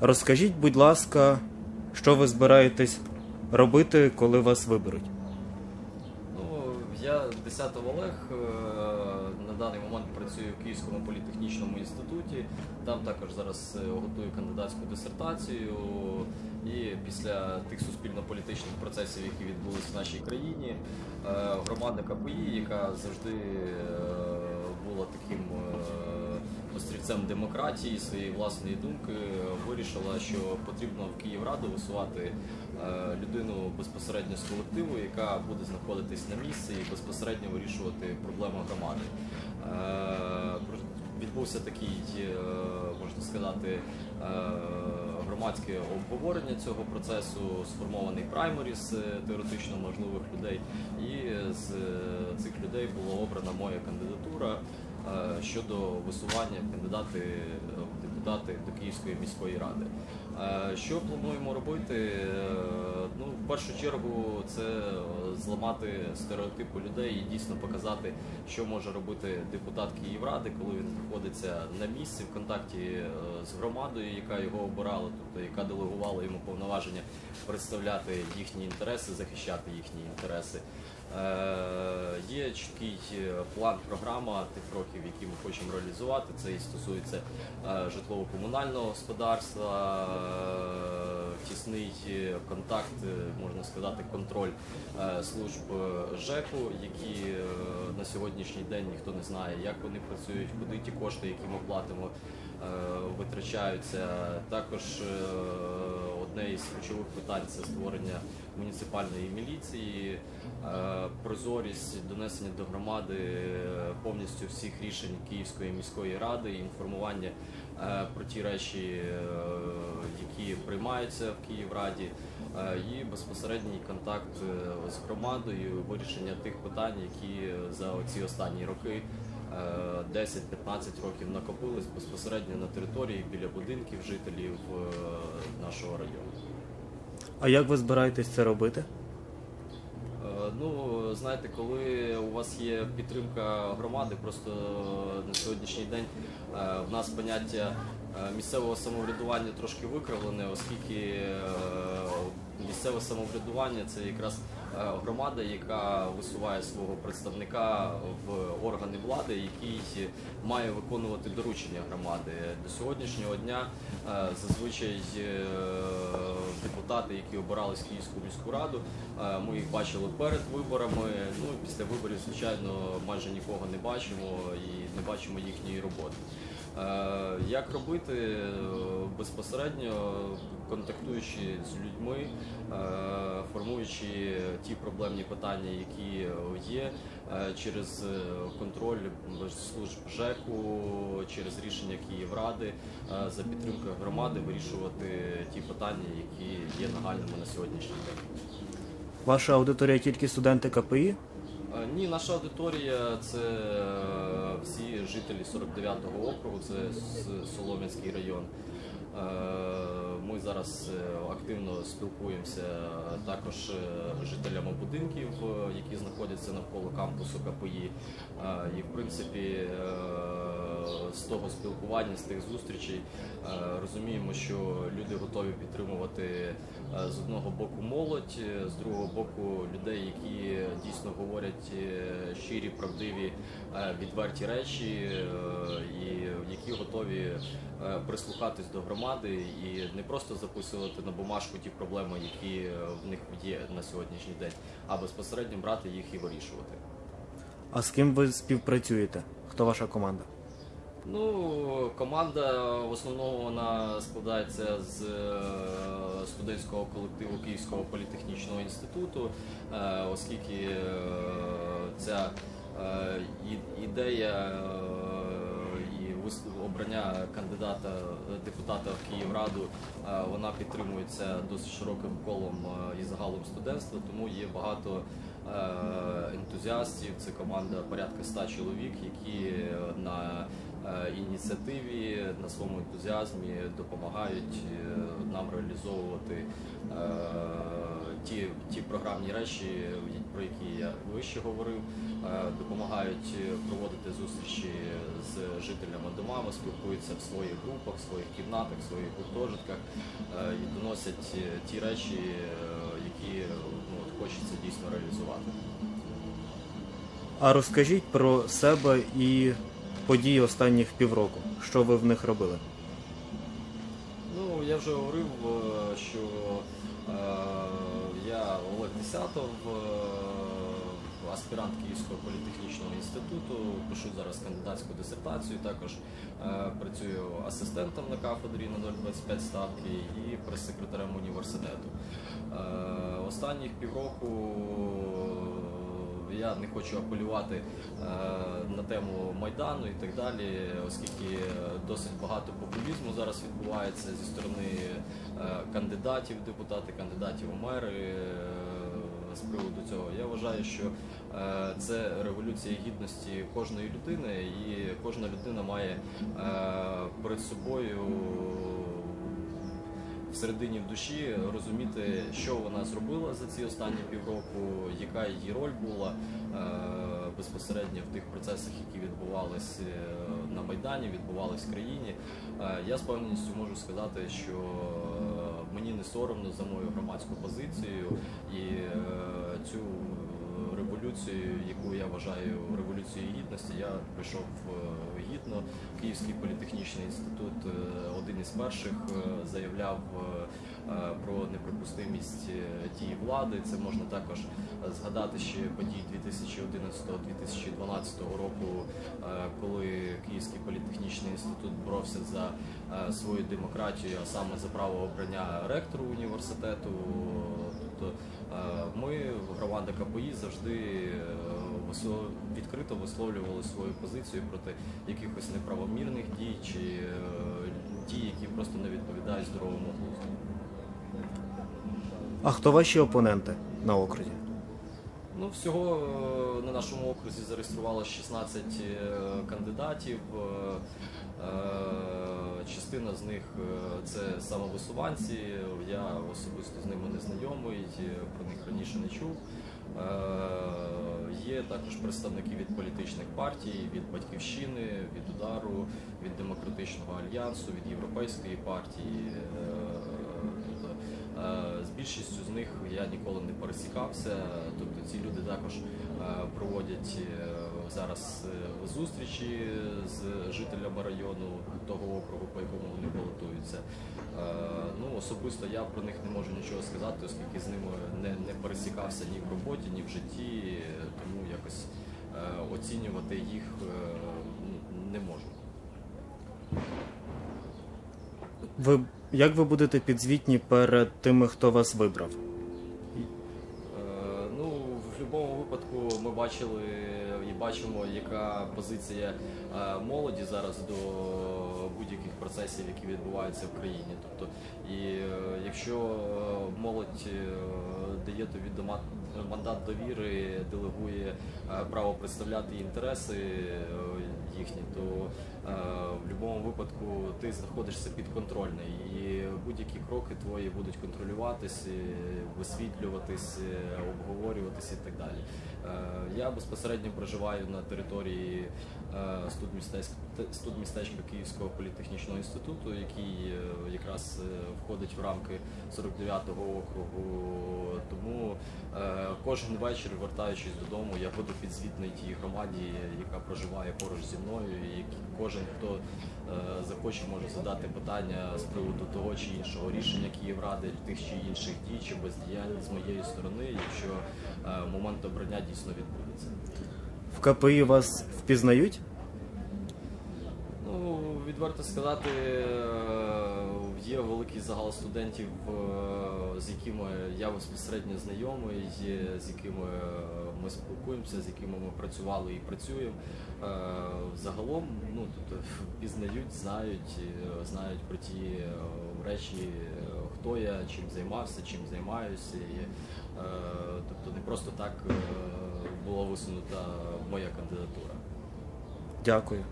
Розкажіть, будь ласка, що ви збираєтесь робити, коли вас виберуть? Ну, я Десятов Олег. е, На даний момент працюю в Київському політехнічному інституті. Там також зараз е, готую кандидатську дисертацію. І після тих суспільно-політичних процесів, які відбулись в нашій країні, е, громада КПІ, яка завжди була таким острівцем демократії, своєї власної думки, вирішила, що потрібно в Київраду висувати е, людину безпосередньо з колективу, яка буде знаходитись на місці і безпосередньо вирішувати проблеми громади. Е, Відбувся такий, е, можна сказати, громадське обговорення цього процесу, сформований прайморіс теоретично можливих людей, і з цих людей була обрана моя кандидатура щодо висування кандидати е, в депутати до Київської міської ради. Е, Що плануємо робити? Е, Ну, в першу чергу, це е, зламати стереотипи людей і дійсно показати, що може робити депутат Київради, коли він знаходиться на місці в контакті е, з громадою, яка його обирала, тобто яка делегувала йому повноваження представляти їхні інтереси, захищати їхні інтереси. Е, Є чіткий е, план, програма тих кроків, які ми хочемо реалізувати. Це і стосується е, житлово-комунального господарства, тісний контакт, можна сказати, контроль служб ЖЕКу, які на сьогоднішній день ніхто не знає, як вони працюють, куди ті кошти, які ми платимо, витрачаються. Також одне із ключових питань це створення муніципальної міліції, е, прозорість донесення до громади повністю всіх рішень Київської міської ради, інформування е, про ті речі, е, які приймаються в Київраді, і безпосередній контакт з громадою, вирішення тих питань, які за ці останні роки. Е, 10-15 років накопились безпосередньо на території біля будинків жителів е, нашого району. А як ви збираєтесь це робити? Е, Ну, знаєте, коли у вас є підтримка громади, просто на сьогоднішній день е, в нас поняття е, місцевого самоврядування трошки викривлене, оскільки е, місцеве самоврядування це якраз е, громада, яка висуває свого представника в органи влади, який має виконувати доручення громади. До сьогоднішнього дня е, зазвичай е, депутати, які обирались Київську міську раду, е, ми їх бачили перед виборами. Ну після виборів, звичайно, майже нікого не бачимо і не бачимо їхньої роботи. Е, Як робити Е, безпосередньо контактуючи з людьми, е, формуючи ті проблемні питання, які є, через контроль служб ЖЕКу, через рішення Київради, за підтримкою громади вирішувати ті питання, які є нагальними на сьогоднішній день. Ваша аудиторія тільки студенти КПІ? Ні, наша аудиторія це е, всі жителі 49-го округу, це Солом'янський район. Е, Ми зараз е, активно спілкуємося також е, жителями будинків, які знаходяться навколо кампусу КПІ. І в принципі з того спілкування, з тих зустрічей розуміємо, що люди готові підтримувати з одного боку молодь, з другого боку людей, які дійсно говорять щирі, правдиві, відверті речі, і готові е, прислухатись до громади і не просто записувати на бумажку ті проблеми, які е, в них є на сьогоднішній день, а безпосередньо брати їх і вирішувати. А з ким ви співпрацюєте? Хто ваша команда? Ну, команда в основному вона складається з е, студентського колективу Київського політехнічного інституту, оскільки ця ідея обрання кандидата е, депутата в Київраду е, вона підтримується досить широким колом е, і загалом студентства, тому є багато ентузіастів. Це команда порядка 100 чоловік, які на ініціативі, на своєму ентузіазмі допомагають нам реалізовувати ті, ті програмні речі, про які я вище говорив, е, допомагають проводити зустрічі з жителями домами, спілкуються в своїх групах, в своїх кімнатах, в своїх гуртожитках е, і доносять ті речі, е, які ну, от хочеться дійсно реалізувати. А розкажіть про себе і події останніх півроку. Що ви в них робили? Ну, я вже говорив, що е, Олег Десятов, е, аспірант Київського політехнічного інституту, пишу зараз кандидатську дисертацію, також е, працюю асистентом на кафедрі на 025 ставки і прес-секретарем університету. Е, Останніх півроку я не хочу апелювати е, на тему Майдану і так далі, оскільки е, досить багато популізму зараз відбувається зі сторони е, кандидатів, депутати, кандидатів у мери з приводу цього. Я вважаю, що це революція гідності кожної людини, і кожна людина має перед собою всередині в душі розуміти, що вона зробила за ці останні півроку, яка її роль була е, безпосередньо в тих процесах, які відбувалися на Майдані, відбувалися в країні. Е, Я з певністю можу сказати, що е, мені не соромно за мою громадську позицію і е, цю революцію, яку я вважаю революцією гідності, я прийшов е, гідно. Київський політехнічний інститут е, один із перших е, заявляв про неприпустимість дій влади. Це можна також згадати ще події 2011-2012 року, коли Київський політехнічний інститут боровся за свою демократію, а саме за право обрання ректору університету. Тобто е, ми, громада КПІ, завжди е, відкрито висловлювали свою позицію проти якихось неправомірних дій чи е, дій, які просто не відповідають здоровому глузду. А хто ваші опоненти на окрузі? Ну, всього е, на нашому окрузі зареєструвало 16 е, кандидатів. Е, Частина з них це самовисуванці. Я особисто з ними не знайомий, про них раніше не чув. Є також представники від політичних партій, від батьківщини, від удару, від демократичного альянсу, від європейської партії. Е, З більшістю з них я ніколи не пересікався. Тобто ці люди також е, проводять е, зараз зустрічі з жителями району того округу, по якому вони балотуються. Ну особисто я про них не можу нічого сказати, оскільки з ними не, не пересікався ні в роботі, ні в житті, тому якось оцінювати їх не можу. Ви як ви будете підзвітні перед тими, хто вас вибрав? Е, Ну, в будь-якому випадку ми бачили і бачимо, яка позиція е, молоді зараз до будь-яких процесів, які відбуваються в країні. Тобто, і е, якщо молодь дає тобі мандат довіри, делегує право представляти інтереси їхні, то е, в будь-якому випадку ти знаходишся підконтрольний і будь-які кроки твої будуть контролюватись, висвітлюватись, е, обговорюватись і так далі. Е, Я безпосередньо проживаю на території е, студмістечка, студмістечка Київського політехнічного інституту, який е, якраз е, входить в рамки 49-го округу. Кожен вечір, вертаючись додому, я буду підзвітний тій громаді, яка проживає поруч зі мною, і кожен, хто е, захоче, може задати питання з приводу того чи іншого рішення Київради, тих чи інших дій, чи бездіяльність з моєї сторони, якщо е, момент обрання дійсно відбудеться. В КПІ вас впізнають? Ну, відверто сказати, е, є великий загал студентів, е, з якими я безпосередньо знайомий, з якими е, ми спілкуємося, з якими ми працювали і працюємо. Е, Загалом, ну тобто пізнають, знають, знають про ті речі, хто я, чим займався, чим займаюся. І, тобто не просто так була висунута моя кандидатура. Дякую.